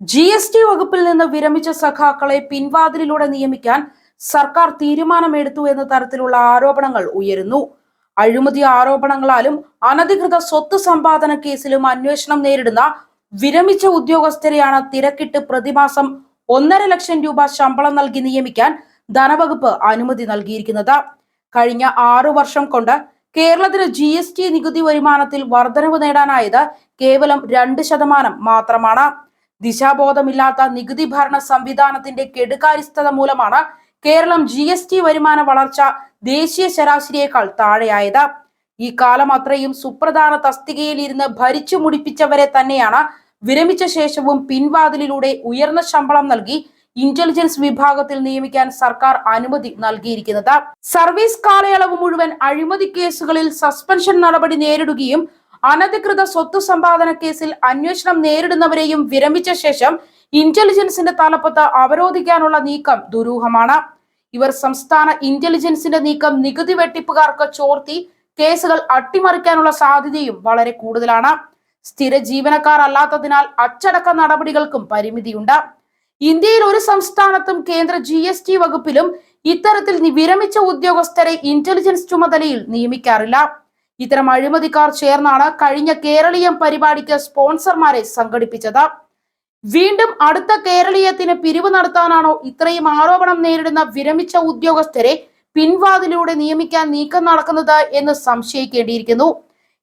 G S T വകുപ്പിൽ നിന്ന് വിരമിച്ച സഖാക്കളെ പിൻവാതിലിലൂടെ നിയമിക്കാൻ സർക്കാർ തീരുമാനമെടുത്തു എന്ന തരത്തിലുള്ള ആരോപണങ്ങൾ ഉയരുന്നു. അഴിമതി ആരോപണങ്ങളാലും അനധികൃത സ്വത്ത് സമ്പാദന കേസിലും അന്വേഷണം നേരിടുന്ന വിരമിച്ച ഉദ്യോഗസ്ഥരെയാണ് തിരക്കിട്ട് പ്രതിമാസം ഒന്നര ലക്ഷം രൂപ ശമ്പളം നൽകി നിയമിക്കാൻ ധനവകുപ്പ് അനുമതി നൽകിയിരിക്കുന്നത്. കഴിഞ്ഞ ആറു വർഷം കൊണ്ട് കേരളത്തിലെ ജി എസ് ടി നികുതി വരുമാനത്തിൽ വർധനവ് നേടാനായത് കേവലം രണ്ട് ശതമാനം മാത്രമാണ്. ദിശാബോധമില്ലാത്ത നികുതി ഭരണ സംവിധാനത്തിന്റെ കെടുകാര്യസ്ഥത മൂലമാണ് കേരളം ജി എസ് ടി വരുമാന വളർച്ച ദേശീയ ശരാശരിയേക്കാൾ താഴെയായത്. ഈ കാലം അത്രയും സുപ്രധാന തസ്തികയിൽ ഇരുന്ന് ഭരിച്ചു മുടിപ്പിച്ചവരെ തന്നെയാണ് വിരമിച്ച ശേഷവും പിൻവാതിലിലൂടെ ഉയർന്ന ശമ്പളം നൽകി ഇന്റലിജൻസ് വിഭാഗത്തിൽ നിയമിക്കാൻ സർക്കാർ അനുമതി നൽകിയിരിക്കുന്നത്. സർവീസ് കാലയളവ് മുഴുവൻ അഴിമതി കേസുകളിൽ സസ്പെൻഷൻ നടപടി നേരിടുകയും അനധികൃത സ്വത്ത് സമ്പാദന കേസിൽ അന്വേഷണം നേരിടുന്നവരെയും വിരമിച്ച ശേഷം ഇന്റലിജൻസിന്റെ തലപ്പത്ത് അവരോധിക്കാനുള്ള നീക്കം ദുരൂഹമാണ്. ഇവർ സംസ്ഥാന ഇന്റലിജൻസിന്റെ നീക്കം നികുതി വെട്ടിപ്പുകാർക്ക് ചോർത്തി കേസുകൾ അട്ടിമറിക്കാനുള്ള സാധ്യതയും വളരെ കൂടുതലാണ്. സ്ഥിര ജീവനക്കാർ അല്ലാത്തതിനാൽ അച്ചടക്ക നടപടികൾക്കും പരിമിതിയുണ്ട്. ഇന്ത്യയിൽ ഒരു സംസ്ഥാനത്തും കേന്ദ്ര ജി എസ് ടി വകുപ്പിലും ഇത്തരത്തിൽ വിരമിച്ച ഉദ്യോഗസ്ഥരെ ഇന്റലിജൻസ് ചുമതലയിൽ നിയമിക്കാറില്ല. ഇത്തരം അഴിമതിക്കാർ ചേർന്നാണ് കഴിഞ്ഞ കേരളീയം പരിപാടിക്ക് സ്പോൺസർമാരെ സംഘടിപ്പിച്ചത്. വീണ്ടും അടുത്ത കേരളീയത്തിന് പിരിവ് നടത്താനാണോ ഇത്രയും ആരോപണം നേരിടുന്ന വിരമിച്ച ഉദ്യോഗസ്ഥരെ പിൻവാതിലൂടെ നിയമിക്കാൻ നീക്കം നടക്കുന്നത് എന്ന് സംശയിക്കേണ്ടിയിരിക്കുന്നു.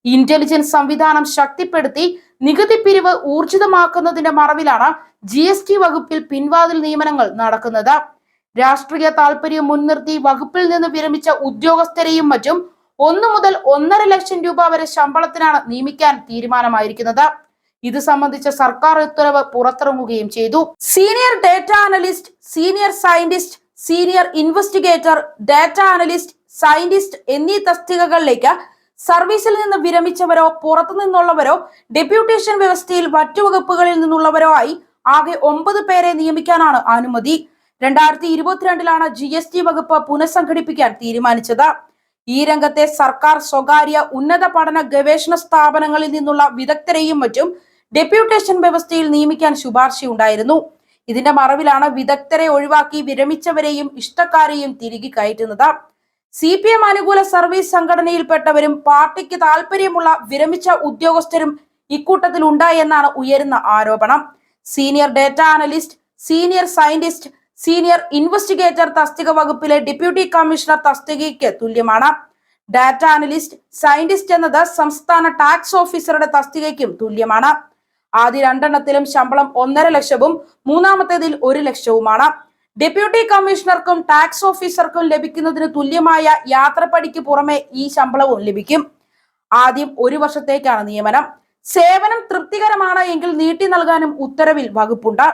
ഇന്റലിജൻസ് സംവിധാനം ശക്തിപ്പെടുത്തി നികുതി പിരിവ് ഊർജിതമാക്കുന്നതിന്റെ മറവിലാണ് ജി എസ് ടി വകുപ്പിൽ പിൻവാതിൽ നിയമനങ്ങൾ നടക്കുന്നത്. രാഷ്ട്രീയ താല്പര്യം മുൻനിർത്തി വകുപ്പിൽ നിന്ന് വിരമിച്ച ഉദ്യോഗസ്ഥരെയും മറ്റും ഒന്നു മുതൽ ഒന്നര ലക്ഷം രൂപ വരെ ശമ്പളത്തിനാണ് നിയമിക്കാൻ തീരുമാനമായിരിക്കുന്നത്. ഇത് സംബന്ധിച്ച സർക്കാർ ഉത്തരവ് പുറത്തിറങ്ങുകയും ചെയ്തു. Senior data analyst senior scientist senior investigator data analyst scientist എന്നീ തസ്തികകളിലേക്ക് സർവീസിൽ നിന്ന് വിരമിച്ചവരോ പുറത്തു നിന്നുള്ളവരോ ഡെപ്യൂട്ടേഷൻ വ്യവസ്ഥയിൽ മറ്റു വകുപ്പുകളിൽ നിന്നുള്ളവരോ ആയി ആകെ ഒമ്പത് പേരെ നിയമിക്കാനാണ് അനുമതി. രണ്ടായിരത്തി ഇരുപത്തിരണ്ടിലാണ് ജി എസ് ടി വകുപ്പ് പുനഃസംഘടിപ്പിക്കാൻ തീരുമാനിച്ചത്. ഈ രംഗത്തെ സർക്കാർ സ്വകാര്യ ഉന്നത പഠന ഗവേഷണ സ്ഥാപനങ്ങളിൽ നിന്നുള്ള വിദഗ്ധരെയും മറ്റും ഡെപ്യൂട്ടേഷൻ വ്യവസ്ഥയിൽ നിയമിക്കാൻ ശുപാർശയുണ്ടായിരുന്നു ഇതിന്റെ മറവിലാണ് വിദഗ്ധരെ ഒഴിവാക്കി വിരമിച്ചവരെയും ഇഷ്ടക്കാരെയും തിരികെ കയറ്റുന്നത്. സി പി എം അനുകൂല സർവീസ് സംഘടനയിൽപ്പെട്ടവരും പാർട്ടിക്ക് താല്പര്യമുള്ള വിരമിച്ച ഉദ്യോഗസ്ഥരും ഇക്കൂട്ടത്തിൽ ഉണ്ടായെന്നാണ് ഉയരുന്ന ആരോപണം. Senior data analyst senior scientist senior investigator തസ്തിക വകുപ്പിലെ ഡെപ്യൂട്ടി കമ്മീഷണർ തസ്തികയ്ക്ക് തുല്യമാണ്. ഡാറ്റ അനലിസ്റ്റ് സയന്റിസ്റ്റ് എന്നത് സംസ്ഥാന ടാക്സ് ഓഫീസറുടെ തസ്തികയ്ക്കും തുല്യമാണ്. ആദ്യ രണ്ടെണ്ണത്തിലും ശമ്പളം ഒന്നര ലക്ഷവും മൂന്നാമത്തേതിൽ ഒരു ലക്ഷവുമാണ്. ഡെപ്യൂട്ടി കമ്മീഷണർക്കും ടാക്സ് ഓഫീസർക്കും ലഭിക്കുന്നതിന് തുല്യമായ യാത്രപ്പടിക്ക് പുറമെ ഈ ശമ്പളവും ലഭിക്കും. ആദ്യം ഒരു വർഷത്തേക്കാണ് നിയമനം. സേവനം തൃപ്തികരമാണ് എങ്കിൽ നീട്ടി നൽകാനും ഉത്തരവിൽ വകുപ്പുണ്ട്.